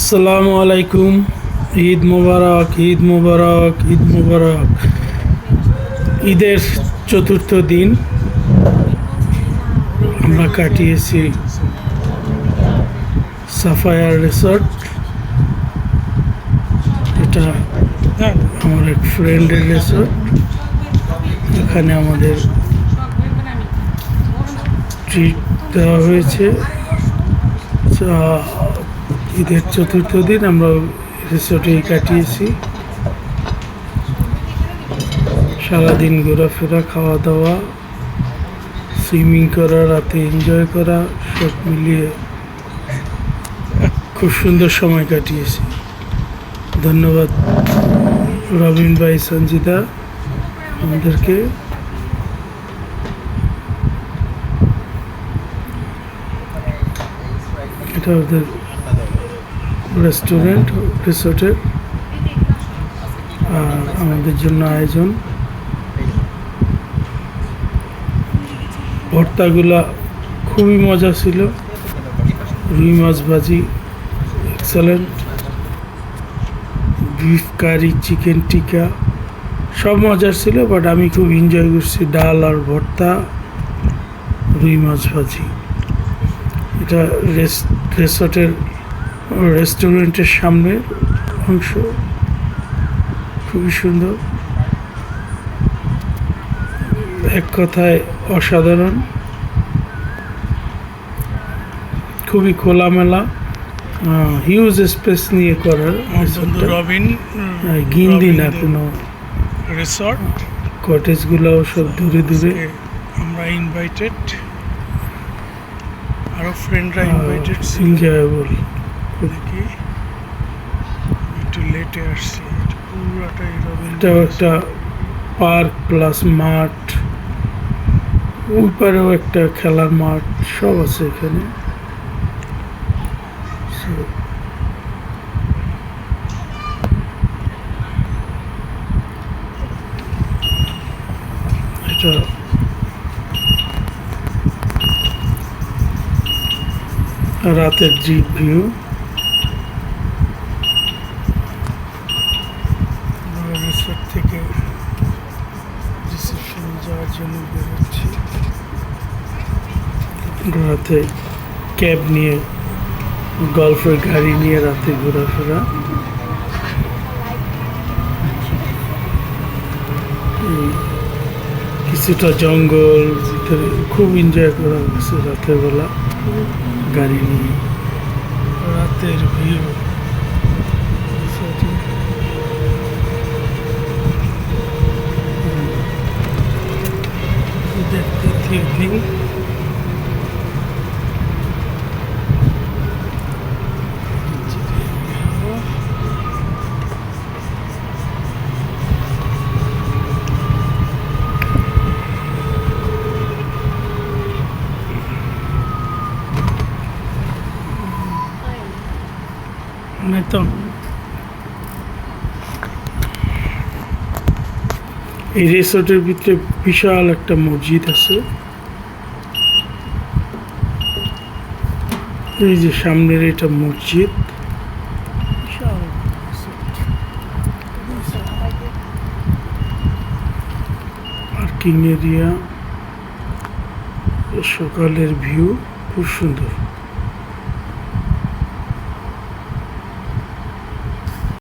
আসসালামু আলাইকুম। ঈদ মোবারক, ঈদ মুবারক ঈদ মুবারক। ঈদের চতুর্থ দিন আমরা কাটিয়েছি সাফায়ার রিসর্ট। এটা আমার এক ফ্রেন্ডের রিসর্ট। এখানে আমাদের ট্রিট দেওয়া হয়েছে। তা ঈদের চতুর্থ দিন আমরা রিসোর্টেই কাটিয়েছি। সারাদিন ঘোরাফেরা খাওয়া দাওয়া সুইমিং করা, রাতে এনজয় করা, সব মিলিয়ে খুব সুন্দর সময় কাটিয়েছি। ধন্যবাদ রবিন ভাই, সঞ্জিতা আমাদেরকে। এটা ওদের রেস্টুরেন্ট রিসোর্টের আমাদের জন্য আয়োজন। ভর্তাগুলা খুবই মজা ছিল। রুই মাছ ভাজি এক্সেলেন্ট বিফ কারি চিকেন টিকা সব মজার ছিল বাট আমি খুব এনজয় করছি ডাল আর ভর্তা, রুই মাছ ভাজি। এটা রেস্ট রেসর্টের রেস্টুরেন্টের সামনে অংশ। খুবই সুন্দর। এক কথায় অসাধারণ। খুবই খোলামেলা হিউজ স্পেস নিয়ে করার রবিন গিন্দি না কোনো রিসর্ট কটেজগুলোও সব দূরে দূরে। আমরা ইনভাইটেড আরও ফ্রেন্ডরা ইনভাইটেড এনজয়েবল দেখি একটু লেটে আসছি পুরাটাই এটাও একটা পার্ক প্লাস মাঠ। ওই একটা খেলার মাঠ সব আছে এখানে। এটা রাতের জিপ ভিউ জন্য বেরোচ্ছি রাতে ক্যাব নিয়ে, গল্ফের গাড়ি নিয়ে রাতে ঘোরাফেরা। কিছুটা জঙ্গল, ভিতরে খুব এনজয় করা হয়েছে রাতের বেলা গাড়ি নিয়ে। রাতের ভিউ এই রিসোর্টের ভিতরে বিশাল একটা মসজিদ আছে। এই যে সামনের এটা মসজিদ। Parking area. সকালের ভিউ খুব সুন্দর।